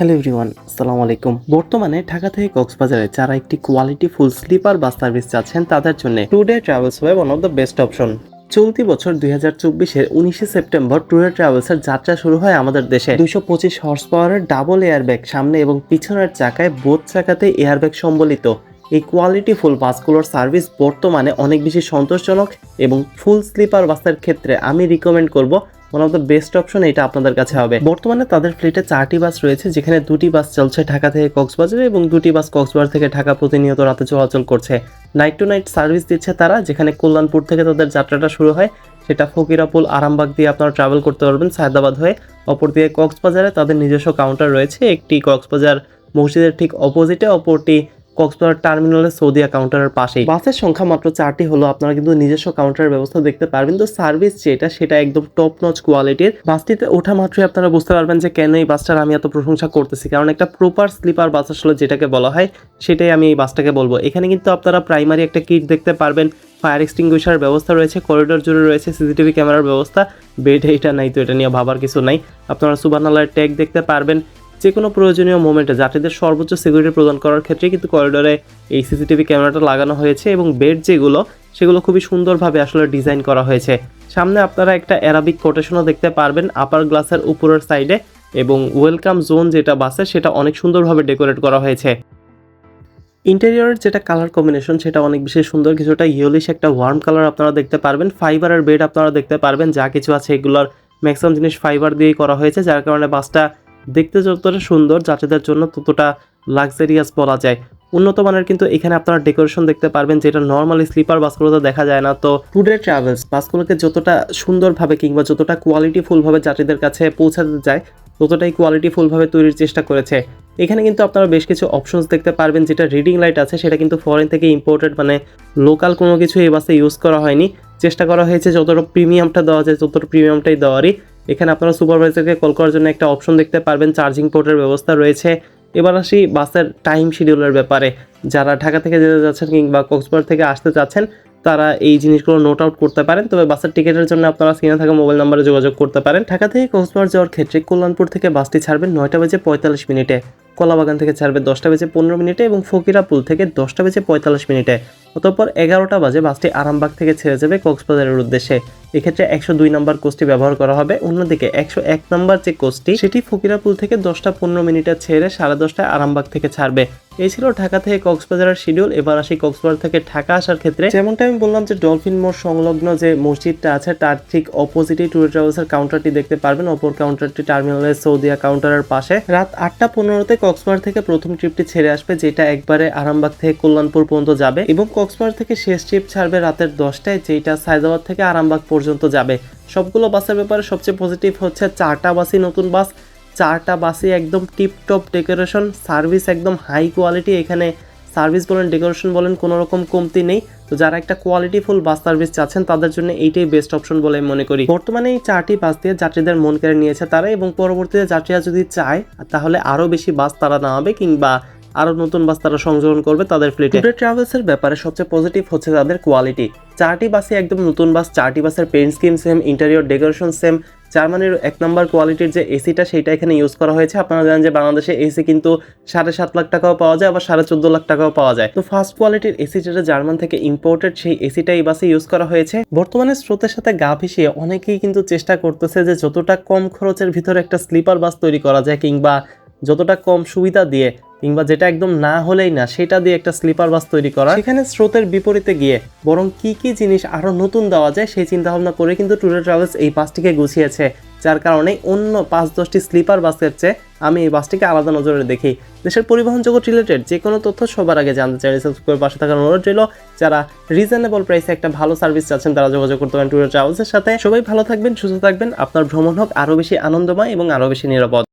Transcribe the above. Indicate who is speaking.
Speaker 1: Hello everyone, আসসালামু আলাইকুম। বর্তমানে ঢাকা থেকে কক্সবাজারে যারা একটি quality full sleeper bus service চাচ্ছেন, তাদের জন্য today travels way one of the best option চলতি বছর দুই হাজার চব্বিশের উনিশে সেপ্টেম্বর ট্যুরে ট্রাভেলসের যাত্রা শুরু হয় আমাদের দেশে। দুশো পঁচিশ হর্স পাওয়ারের ডাবল এয়ারব্যাগ সামনে এবং পিছনের চাকায় বোধ চাকাতে এয়ারব্যাগ সম্বলিত। এই কোয়ালিটি ফুল বাসগুলোর সার্ভিস বর্তমানে অনেক বেশি সন্তোষজনক এবং ফুল স্লিপার বাসের ক্ষেত্রে আমি রিকমেন্ড করব one of the best option এটা আপনাদের কাছে হবে। বর্তমানে তাদের ফ্লিটে চারটি বাস রয়েছে, যেখানে দুটি বাস চলছে ঢাকা থেকে কক্সবাজার এবং দুটি বাস কক্সবাজার থেকে ঢাকা প্রতিনিয়ত রাতে চলাচল করছে। নাইট টু নাইট সার্ভিস দিচ্ছে তারা, যেখানে কল্যাণপুর থেকে তাদের যাত্রাটা শুরু হয়। সেটা ফকিরাপুল, আরামবাগ দিয়ে আপনারা ট্রাভেল করতে পারবেন সায়দাবাদ হয়ে। অপর দিয়ে কক্সবাজারে তাদের নিজস্ব কাউন্টার রয়েছে, একটি কক্সবাজার মসজিদের ঠিক অপোজিটে অপরটি কক্সবাজার টার্মিনালের সৌদিয়া কাউন্টারের পাশেই। বাসের সংখ্যা মাত্র চারটি হলো, আপনারা কিন্তু নিজস্ব কাউন্টারের ব্যবস্থা দেখতে পারবেন। তো সার্ভিস যেটা, সেটা একদম টপ নচ কোয়ালিটির বাসটিতে ওঠা মাত্রই আপনারা বুঝতে পারবেন যে কেন এই বাসটার আমি এত প্রশংসা করতেছি। কারণ একটা প্রপার স্লিপার বাস আসলে যেটাকে বলা হয়, সেটাই আমি এই বাসটাকে বলব। এখানে কিন্তু আপনারা প্রাইমারি একটা কিট দেখতে পারবেন। ফায়ার এক্সটিংগুইশার ব্যবস্থা রয়েছে করিডোর জুড়ে রয়েছে সিসিটিভি ক্যামেরার ব্যবস্থা। বেড এটা নাই তো, এটা নিয়ে ভাবার কিছু নাই। আপনারা সুবানালার ট্যাগ দেখতে পারবেন। যে কোনো প্রয়োজনীয় মোমেন্টে যাত্রীদের সর্বোচ্চ সিকিউরিটি প্রদান করার ক্ষেত্রে কিন্তু করিডোরে এই সিসিটিভি ক্যামেরাটা লাগানো হয়েছে এবং বেড যেগুলো, সেগুলো খুবই সুন্দরভাবে আসলে ডিজাইন করা হয়েছে। সামনে আপনারা একটা অ্যারাবিক কোটেশনও দেখতে পারবেন আপার গ্লাসের উপরের সাইডে এবং ওয়েলকাম জোন যেটা বাসে, সেটা অনেক সুন্দরভাবে ডেকোরেট করা হয়েছে। ইন্টেরিয়রের যেটা কালার কম্বিনেশন সেটা অনেক বেশি সুন্দর, কিছুটা ইয়েলিশ একটা ওয়ার্ম কালার আপনারা দেখতে পারবেন। ফাইবারের বেড আপনারা দেখতে পারবেন, যা কিছু আছে এগুলোর ম্যাক্সিমাম জিনিস ফাইবার দিয়েই করা হয়েছে, যার কারণে বাসটা দেখতে যতটা সুন্দর যাত্রীদের জন্য ততটা লাক্সারিয়াস বলা যায়। উন্নত মানের কিন্তু এখানে আপনারা ডেকোরেশন দেখতে পারবেন যেটা নর্মালি স্লিপার বাসগুলোতে দেখা যায় না। তো টুডে ট্রাভেলস বাসগুলোকে যতটা সুন্দরভাবে কিংবা যতটা কোয়ালিটিফুলভাবে যাত্রীদের কাছে পৌঁছাতে যায়, ততটাই কোয়ালিটিফুলভাবে তৈরির চেষ্টা করেছে। এখানে কিন্তু আপনারা বেশ কিছু অপশনস দেখতে পারবেন, যেটা রিডিং লাইট আছে, সেটা কিন্তু ফরেন থেকে ইম্পোর্টেড মানে লোকাল কোনো কিছু এই বাসে ইউজ করা হয়নি। চেষ্টা করা হয়েছে যতটা প্রিমিয়ামটা দেওয়া যায়, ততটা প্রিমিয়ামটাই দেওয়ারই। এখানে আপনারা সুপারভাইজারকে কল করার জন্য একটা অপশন দেখতে পারবেন, চার্জিং পোর্টের ব্যবস্থা রয়েছে। এবার আসি বাসের টাইম শিডিউলের ব্যাপারে। যারা ঢাকা থেকে যেতে যাচ্ছেন কিংবা কক্সবাজার থেকে আসতে চাচ্ছেন, তারা এই জিনিসগুলো নোট আউট করতে পারেন। তবে বাসের টিকিটের জন্য আপনারা স্ক্রিনে থাকা মোবাইল নাম্বারে যোগাযোগ করতে পারেন। ঢাকা থেকে কক্সবাজার যাওয়ার ক্ষেত্রে কল্যাণপুর থেকে বাসটি ছাড়বেন নয়টা বেজে পঁয়তাল্লিশ মিনিটে, কলাবাগান থেকে ছাড়বে দশটা বেজে পনেরো মিনিটে এবং ফকিরাপুল থেকে দশটা বেজে পঁয়তাল্লিশ মিনিটে। অতঃপর এগারোটা বাজে বাসটি আরামবাগ থেকে ছেড়ে যাবে কক্সবাজারের উদ্দেশ্যে। এক্ষেত্রে একশো দুই নম্বর কোচটি ব্যবহার করা হবে। অন্যদিকে একশো এক নম্বর যে কোচটি, সেটি ফকিরাপুল থেকে দশটা পনেরো মিনিটে ছেড়ে সাড়ে দশটায় আরামবাগ থেকে ছাড়বে। এই ছিল ঢাকা থেকে কক্সবাজারের শিডিউল এবার আসি কক্সবাজার থেকে ঢাকা আসার ক্ষেত্রে। যেমনটা আমি বললাম যে ডলফিন মোড় সংলগ্ন যে মসজিদটা আছে, তার ঠিক অপোজিটে ট্যুর ট্রাভেলসের কাউন্টারটি দেখতে পারবেন। অপর কাউন্টারটি টার্মিনালের সৌদিয়া কাউন্টারের পাশে। রাত আটটা পনেরোতে কক্সবাজার থেকে প্রথম ট্রিপটি ছেড়ে আসবে, যেটা একবারে আরামবাগ থেকে কল্যাণপুর পর্যন্ত যাবে এবং কক্সবাজার থেকে শেষ ট্রিপ ছাড়বে রাতের দশটায়, যেটা সায়দাবাদ থেকে আরামবাগ পর্যন্ত যাবে। সবগুলো বাসের ব্যাপারে সবচেয়ে পজিটিভ হচ্ছে চারটা বাসই নতুন বাস। চারটা বাসই একদম টিপটপ ডেকোরেশন সার্ভিস একদম হাই কোয়ালিটি এখানে সার্ভিস বলেন, ডেকোরেশন বলেন, কোনো রকম কমতি নেই। তো যারা একটা কোয়ালিটিফুল বাস সার্ভিস চাচ্ছেন, তাদের জন্য এইটাই বেস্ট অপশন বলে আমি মনে করি। বর্তমানে এই চারটি বাস দিয়ে যাত্রীদের মন কেড়ে নিয়েছে তারা এবং পরবর্তীতে যাত্রীরা যদি চায়, তাহলে আরও বেশি বাস তারা নামাবে কিংবা আরও নতুন বাস তারা সংযোজন করবে তাদের ফ্লিটে টুডে ট্রাভেলসের ব্যাপারে সবচেয়ে পজিটিভ হচ্ছে তাদের কোয়ালিটি চারটি বাসই একদম নতুন বাস চারটি বাসের paint scheme same interior decoration same জার্মানির এক নম্বর কোয়ালিটির যে এসিটা সেটা এখানে ইউজ করা হয়েছে। আপনারা জানেন যে বাংলাদেশে এসি কিন্তু সাড়ে সাত লাখ টাকাও পাওয়া যায়, আবার সাড়ে চোদ্দ লাখ টাকাও পাওয়া যায়। তো ফার্স্ট কোয়ালিটির এসি যেটা জার্মান থেকে ইম্পোর্টেড সেই এসিটা এই বাসে ইউজ করা হয়েছে। বর্তমানে স্রোতের সাথে গা ভিসিয়ে অনেকেই কিন্তু চেষ্টা করতেছে যে যতটা কম খরচের ভিতরে একটা স্লিপার বাস তৈরি করা যায়, কিংবা যতটা কম সুবিধা দিয়ে কিংবা যেটা একদম না হলেই না, সেটা দিয়ে একটা স্লিপার বাস তৈরি করা। সেখানে স্রোতের বিপরীতে গিয়ে বরং কি কি জিনিস আরও নতুন দেওয়া যায় সেই চিন্তা ভাবনা করে কিন্তু ট্যুরে ট্রাভেলস এই বাসটিকে গুছিয়েছে। যার কারণে অন্য পাঁচ দশটি স্লিপার বাসের চেয়ে আমি এই বাসটিকে আলাদা নজরে দেখি। দেশের পরিবহন জগৎ রিলেটেড যে কোনো তথ্য সবার আগে জানতে চাইলে সাবস্ক্রাইব পাশে থাকার অনুরোধ রইল। যারা রিজনেবল প্রাইসে একটা ভালো সার্ভিস চাচ্ছেন, তারা যোগাযোগ করতে পারেন ট্যুরে ট্রাভেলসের সাথে। সবাই ভালো থাকবেন, সুস্থ থাকবেন। আপনার ভ্রমণ হোক আরও বেশি আনন্দময় এবং আরও বেশি নিরাপদ।